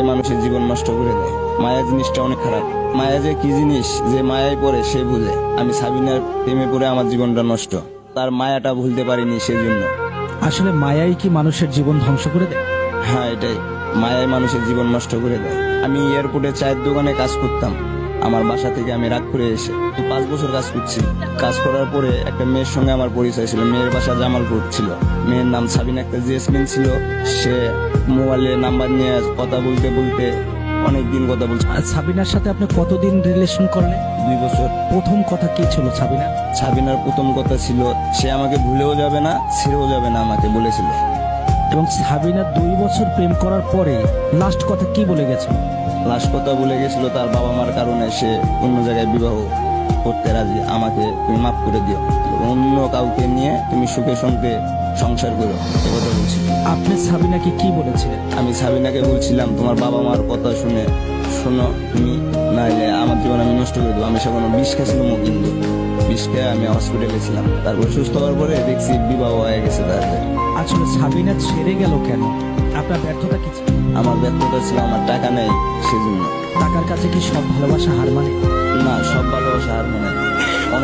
মানুষের জীবন নষ্ট করে দেয়। মায়া জিনিসটা অনেক খারাপ। মায়া যে কি জিনিস যে মায়ায় পড়ে সে বুঝে আমি সাবিনার প্রেমে পড়ে আমার জীবনটা নষ্ট। তার মায়াটা ভুলতে পারিনি সেজন্য। আসলে মায়াই কি মানুষের জীবন ধ্বংস করে দেয়? হ্যাঁ এটাই। মায়ায় মানুষের জীবন নষ্ট করে দেয়। আমি এয়ারপোর্টে চায়ের দোকানে কাজ করতাম। আমার বাসা থেকে আমি রাগ করে এসে তো পাঁচ বছর কাজ করছি। কাজ করার পরে একটা মেয়ের সঙ্গে আমার পরিচয় ছিল। মেয়ের বাসা জামালপুর ছিল। মেয়ের নাম সাবিনা একটা জেসমিন ছিল। সে মোবাইলে নাম্বার নিয়ে কথা বলতে বলতে অনেক দিন কথা বলছে। আর সাবিনার সাথে আপনি কতদিন রিলেশন করলেন? দুই বছর। প্রথম কথা কি ছিল সাবিনা সাবিনার প্রথম কথা ছিল সে আমাকে ভুলেও যাবে না ছেড়েও যাবে না আমাকে বলেছিল। এবং সাবিনা দুই বছর প্রেম করার পরে লাস্ট কথা কি বলে গেছে? লাস্ট কথা বলে গেছিল তার বাবা মার কারণে সে অন্য জায়গায় বিবাহ করতে রাজি আমাকে তুমি মাফ করে দিও অন্য কাউকে নিয়ে তুমি সুখে সঙ্গে সংসার করো কথা বলছি। আপনি সাবিনাকে কি বলেছিলেন? আমি সাবিনাকে বলছিলাম তোমার বাবা মার কথা শুনে শোনো তুমি না এলে আমার জীবন আমি নষ্ট করে দেবো। আমি সেখানে বিষ খেয়েছিলাম কিন্তু বিষ খেয়ে আমি হসপিটালে ছিলাম। তারপর সুস্থ হওয়ার পরে দেখছি বিবাহ হয়ে গেছে তাদের আসলে সাবিনা ছেড়ে গেল কেন? আপনার ব্যর্থতা কি ছিল? আমার ব্যর্থতা ছিল আমার টাকা নেই সেজন্য। টাকার কাছে কি সব ভালোবাসা হার মানে?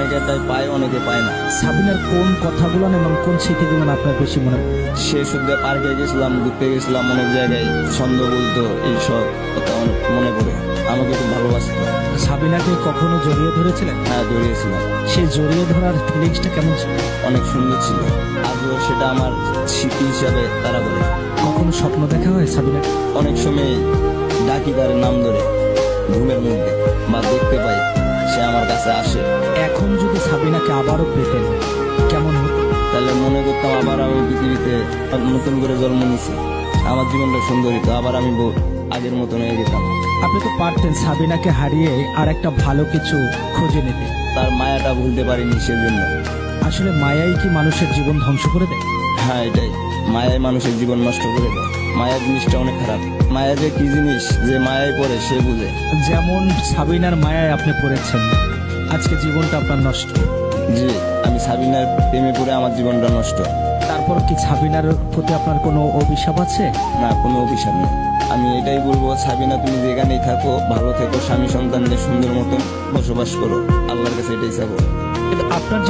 অনেকে তাই পায় অনেকে পায় না। সাবিনার কোন কথাগুলো এবং কোন স্মৃতিগুলো আপনার বেশি মনে সে শুদ্ধ পার্কে গেছিলাম ঘুরতে গেছিলাম অনেক জায়গায় ছন্দ বলতো এইসব কথা মনে পড়ে। আমাকে খুব ভালোবাসতো। সাবিনাকে কখনো জড়িয়ে ধরেছিলেন? হ্যাঁ জড়িয়েছিলাম। সেই জড়িয়ে ধরার ফিলিংসটা কেমন ছিল? অনেক সুন্দর ছিল। আজও সেটা আমার স্মৃতি হিসাবে তারা বলে। কখনো স্বপ্ন দেখা হয় সাবিনা অনেক সময় ডাকি তার নাম ধরে ঘুমের মধ্যে বা দেখতে পাই সে আমার কাছে আসে। সাবিনাকে আবারও পেতেন কেমন তাহলে মনে করতাম আবার আমি পৃথিবীতে নতুন করে জন্ম নিছি। আমার জীবনটা সুন্দর হতো আবার আমি আগের মতন হয়ে যেতাম। আপনি তো পারতেন সাবিনাকে হারিয়ে আর একটা ভালো কিছু খুঁজে নিতে। তার মায়াটা ভুলতে পারিনি সেজন্য। আসলে মায়াই কি মানুষের জীবন ধ্বংস করে দেয়? হ্যাঁ এটাই। মায়াই মানুষের জীবন নষ্ট করে দেয়। মায়া জিনিসটা অনেক খারাপ। মায়া যে কি জিনিস যে মায়ায় পড়ে সে বুঝে। যেমন সাবিনার মায়ায় আপনি পড়েছেন আজকে জীবনটা আপনার নষ্ট। জি আমি সাবিনার প্রেমে পড়ে আমার জীবনটা নষ্ট। তারপর কি সাবিনার প্রতি আপনার কোনো অভিশাপ আছে? না কোনো অভিশাপ নেই। আমি এটাই বলব সাবিনা তুমি যেখানেই থাকো ভালো থেকো স্বামী সন্তানদের সুন্দর মতন বসবাস করো। আল্লাহর কাছে এটাই চাবো। কিন্তু আপনার